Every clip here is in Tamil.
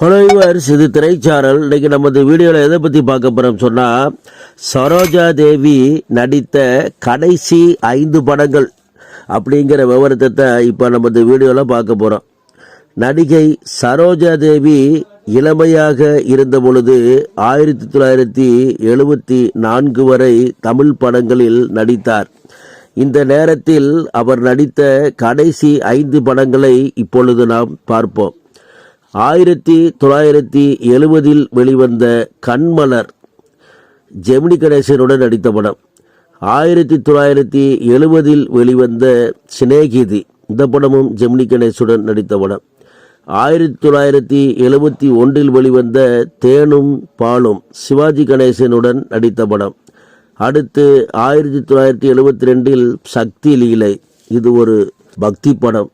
ஹலோ யுவர்ஸ் இது திரைச்சாரல் இன்றைக்கி நமது வீடியோவில் எதை பற்றி பார்க்க போகிறோம் சொன்னால் சரோஜா தேவி நடித்த கடைசி ஐந்து படங்கள் அப்படிங்கிற விவரத்தை தான் இப்போ நமது வீடியோவில் பார்க்க போகிறோம் நடிகை சரோஜா தேவி இளமையாக இருந்த பொழுது ஆயிரத்தி தொள்ளாயிரத்தி எழுபத்தி நான்கு வரை தமிழ் படங்களில் நடித்தார். இந்த நேரத்தில் அவர் நடித்த கடைசி ஐந்து படங்களை இப்பொழுது நாம் பார்ப்போம். ஆயிரத்தி தொள்ளாயிரத்தி எழுபதில் வெளிவந்த கண்மலர் ஜெமினி கணேசனுடன் நடித்த படம். ஆயிரத்தி தொள்ளாயிரத்தி எழுபதில் வெளிவந்த சினேகிதி இந்த படமும் ஜெமினி கணேசுடன் நடித்த படம். ஆயிரத்தி தொள்ளாயிரத்தி எழுபத்தி ஒன்றில் வெளிவந்த தேனும் பாலும் சிவாஜி கணேசனுடன் நடித்த படம். அடுத்து ஆயிரத்தி தொள்ளாயிரத்தி எழுபத்தி ரெண்டில் சக்தி லீலை இது ஒரு பக்தி படம்.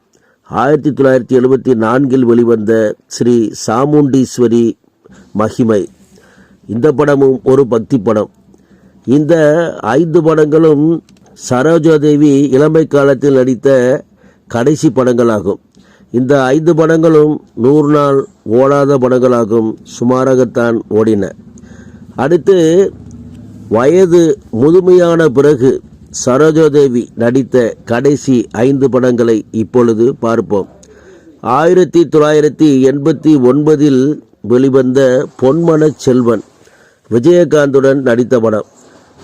ஆயிரத்தி தொள்ளாயிரத்தி எழுபத்தி நான்கில் வெளிவந்த ஸ்ரீ சாமுண்டீஸ்வரி மகிமை. இந்த படமும் ஒரு பக்தி படம். இந்த ஐந்து படங்களும் சரோஜாதேவி இளமை காலத்தில் நடித்த கடைசி படங்களாகும். இந்த ஐந்து படங்களும் நூறு நாள் ஓடாத படங்களாகும் சுமாராகத்தான் ஓடின. அடுத்து வயது முதுமையான பிறகு சரோஜாதேவி நடித்த கடைசி ஐந்து படங்களை இப்பொழுது பார்ப்போம். ஆயிரத்தி தொள்ளாயிரத்தி எண்பத்தி ஒன்பதில் வெளிவந்த பொன்மன செல்வன் விஜயகாந்துடன் நடித்த படம்.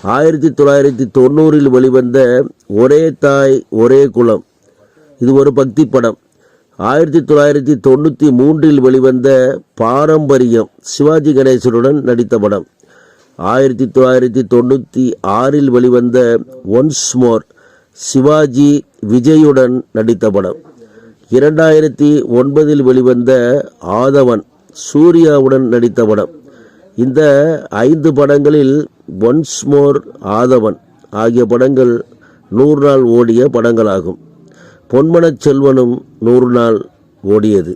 ஆயிரத்தி தொள்ளாயிரத்தி தொண்ணூறில் வெளிவந்த ஒரே தாய் ஒரே குலம். இது ஒரு பக்தி படம். ஆயிரத்தி தொள்ளாயிரத்தி தொண்ணூற்றி மூன்றில் வெளிவந்த பாரம்பரியம் சிவாஜி கணேசனுடன் நடித்த படம். ஆயிரத்தி தொள்ளாயிரத்தி தொண்ணூற்றி ஆறில் வெளிவந்த ஒன்ஸ் மோர் சிவாஜி விஜயுடன் நடித்த படம். இரண்டாயிரத்தி ஒன்பதில் வெளிவந்த ஆதவன் சூர்யாவுடன் நடித்த படம். இந்த ஐந்து படங்களில் ஒன்ஸ் மோர் ஆதவன் ஆகிய படங்கள் நூறு நாள் ஓடிய படங்களாகும். பொன்மனச் செல்வனும் நூறு நாள் ஓடியது.